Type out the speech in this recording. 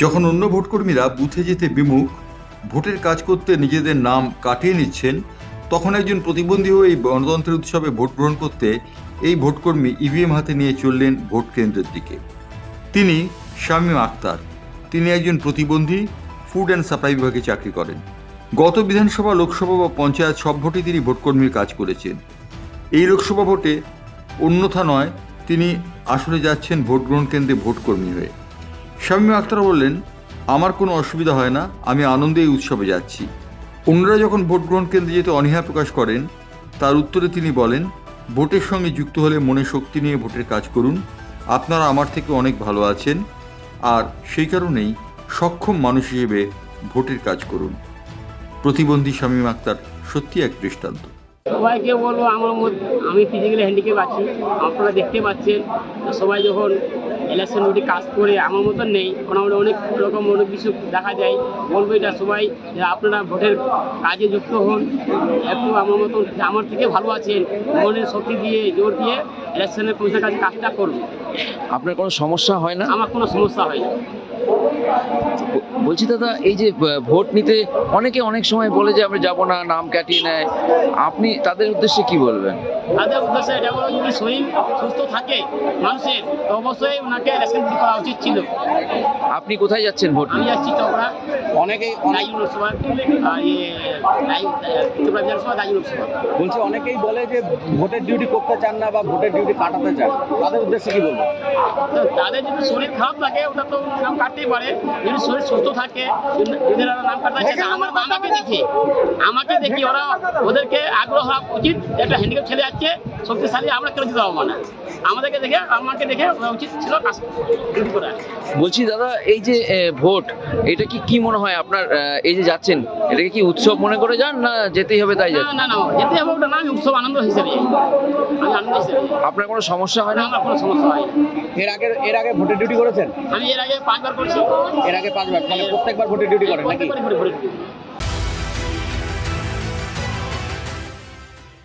যখন অন্য ভোটকর্মীরা বুথে যেতে বিমুখ, ভোটের কাজ করতে নিজেদের নাম কাটিয়ে নিচ্ছেন, তখন একজন প্রতিবন্ধী হয়ে এই গণতন্ত্রের উৎসবে ভোট গ্রহণ করতে এই ভোটকর্মী ইভিএম হাতে নিয়ে চললেন ভোট কেন্দ্রের দিকে। তিনি শামীম আক্তার তিনি একজন প্রতিবন্ধী, ফুড অ্যান্ড সাপ্লাই বিভাগে চাকরি করেন। গত বিধানসভা, লোকসভা বা পঞ্চায়েত সব ভোটে তিনি ভোটকর্মীর কাজ করেছেন। এই লোকসভা ভোটে অন্যথা নয়, তিনি আসলে যাচ্ছেন ভোট গ্রহণ কেন্দ্রে ভোটকর্মী হয়ে। শামীম আক্তার বললেন, আমার কোনো অসুবিধা হয় না, আমি আনন্দে এই উৎসবে যাচ্ছি। অন্যরা যখন ভোট গ্রহণ কেন্দ্রে যেতে অনীহা প্রকাশ করেন, তার উত্তরে তিনি বলেন, ভোটের সঙ্গে যুক্ত হলে মনে শক্তি নিয়ে ভোটের কাজ করুন। আপনারা আমার থেকে অনেক ভালো আছেন, আর সেই কারণেই সক্ষম মানুষ হিসেবে ভোটের কাজ করুন। প্রতিবন্ধী শামীম আক্তার সত্যি এক দৃষ্টান্ত। সবাইকে বলব, আমার মধ্যে আমি ফিজিক্যালি হ্যান্ডিক্যাপ আছি, আপনারা দেখতে পাচ্ছেন সবাই যখন ইলেকশন ডিউটি কাজ করে আমার মতন নেই। মোটামুটি অনেক রকম অনেক কিছু দেখা যায়। বলব এটা সবাই যে আপনারা ভোটের কাজে যুক্ত হন। একটু আমার মতন আমার থেকে ভালো আছেন মনের শক্তি দিয়ে জোর দিয়ে ইলেকশনের পৌঁছার কাছে কাজটা করুন। আপনার কোনো সমস্যা হয় না? আমার কোনো সমস্যা হয় না। বলছি দাদা এই যে ভোট নিতে অনেকে অনেক সময় বলে যে আমরা যাব না নাম কাটিয়ে নেয়। আপনি তাদের উদ্দেশ্যে কি বলবেন? তাদের উদ্দেশ্যে এটা বলো যদি শরীর সুস্থ থাকে মানুষের তো অবশ্যই ওনাকে ইলেকশন করা উচিত ছিল। আপনি কোথায় যাচ্ছেন ভোট আমি নিতে? যাচ্ছি চকরা। অনেকেই লোকসভা ইয়ে বিধানসভা লোকসভা। বলছি অনেকেই বলে যে ভোটের ডিউটি করতে চান না বা ভোটের ডিউটি কাটাতে চান। তাদের উদ্দেশ্যে কি বলব তাদের যদি শরীর খারাপ থাকে ওটা তো নাম কাটতেই পারে যদি শরীর সুস্থ থাকে যদি নাম চায় আমার আমাকে দেখে আমাকে দেখি ওরা ওদেরকে আগ্রহ হওয়া উচিত একটা হ্যান্ডিক্যাপ ছেলে যাচ্ছে শক্তিশালী আমরা কেউ দিতে পারব না আমাদেরকে দেখে আমাকে দেখে উচিত ছিল কাজ করা বলছি দাদা এই যে ভোট এটা কি কি মনে হয় আপনার এই যে যাচ্ছেন এটাকে কি উৎসব মনে করে যান না যেতেই হবে তাই না না না যেতে হবে ওটা না আমি উৎসব আনন্দ হিসেবে। আপনার কোনো সমস্যা হয় না? আমার কোনো সমস্যা হয় এর আগে এর আগে ভোটের ডিউটি করেছেন? আমি এর আগে পাঁচবার করছি। এর আগে পাঁচবার মানে প্রত্যেকবার ভোটের ডিউটি করেন নাকি?